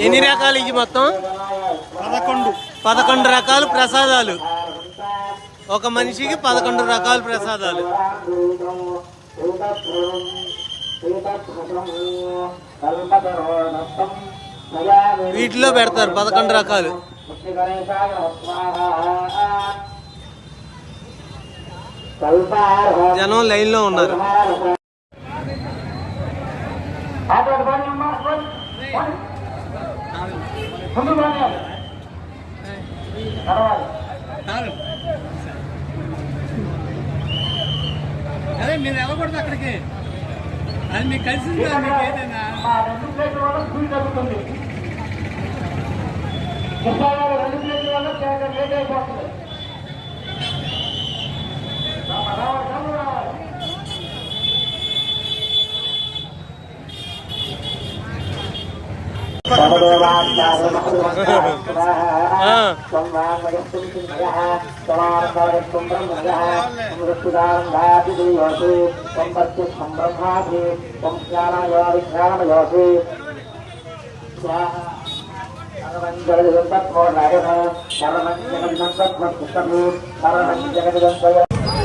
ఎన్ని రకాలు ఇవి మొత్తం? పదకొండు. పదకొండు రకాలు ప్రసాదాలు. ఒక మనిషికి పదకొండు రకాల ప్రసాదాలు. వీటిలో పెడతారు పదకొండు రకాలు. జనం లైన్లో ఉన్నారు. అదే మీరు వెళ్ళకూడదు అక్కడికి అది మీకు కలిసింది కదా మీకు ఏదైనా రెండు ప్లేట్ల వల్ల స్పీడ్ తగ్గుతుంది ముప్పై రెండు ప్లేట్ల వల్ల చాలా లేట్ అయిపోతుంది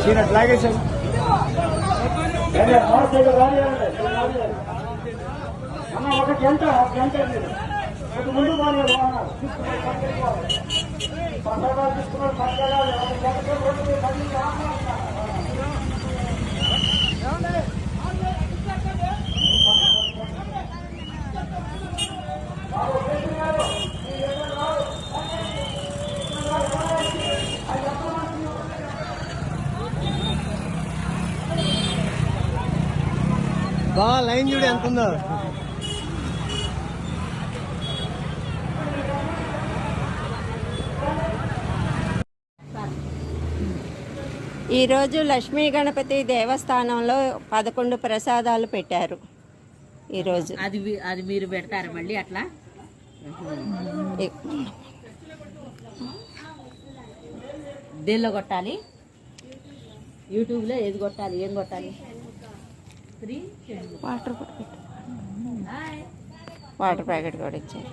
சீனட் லாகேஷன் என்ன மார்க்கெட் வாரியா అన్న ఒక గంట ఒక గంట ఒక ముందు బాగా తీసుకున్నారు బా లైన్ చూడు ఎంత ఉందో. ఈరోజు లక్ష్మీ గణపతి దేవస్థానంలో పదకొండు ప్రసాదాలు పెట్టారు. ఈరోజు అది అది మీరు పెడతారు మళ్ళీ అట్లా? దేనిలో కొట్టాలి? యూట్యూబ్లో ఏది కొట్టాలి? ఏం కొట్టాలి? వాటర్. వాటర్ ప్యాకెట్ కూడా ఇచ్చారు.